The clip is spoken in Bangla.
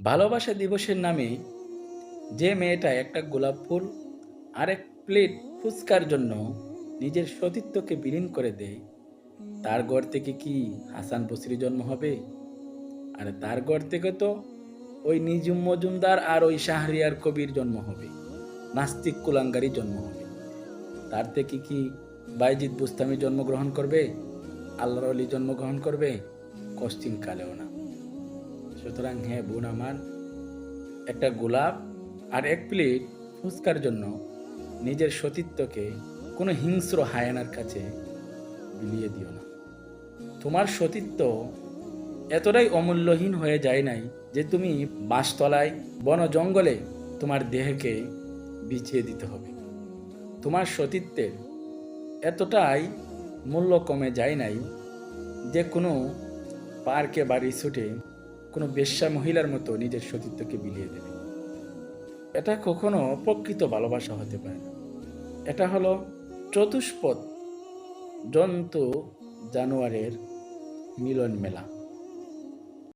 ভালোবাসা দিবসের নামে যে মেয়েটা একটা গোলাপ ফুল আর এক প্লেট ফুচকার জন্য নিজের সতীত্বকে বিলীন করে দেয়, তার ঘর থেকে কি হাসান বসরি জন্ম হবে? আর তার ঘর থেকে তো ওই নিজুম মজুমদার আর ওই শাহরিয়ার কবির জন্ম হবে, নাস্তিক কুলাঙ্গারি জন্ম হবে। তার থেকে কি বাইজিৎ বুস্তামি জন্মগ্রহণ করবে? আল্লাহর অলি জন্মগ্রহণ করবে? কশ্চিন কালেও না। সুতরাং হ্যাঁ বোন আমার, একটা গোলাপ আর এক প্লেট ফুচকার জন্য নিজের সতীত্বকে কোনো হিংস্র হায়ানার কাছে বিলিয়ে দিও না। তোমার সতীত্ব এতটাই অমূল্যহীন হয়ে যায় নাই যে তুমি বাঁশতলায় বন জঙ্গলে তোমার দেহকে বিছিয়ে দিতে হবে। তোমার সতীত্বের এতটাই মূল্য কমে যায় নাই যে কোনো পার্কে বা রিসোর্টে কোনো বেশ্যা মহিলার মতো নিজের সতীত্বকে বিলিয়ে দেবে। এটা কখনো প্রকৃত ভালোবাসা হতে পারে না। এটা হলো চতুষ্পদ জন্তু জানোয়ারের মিলন মেলা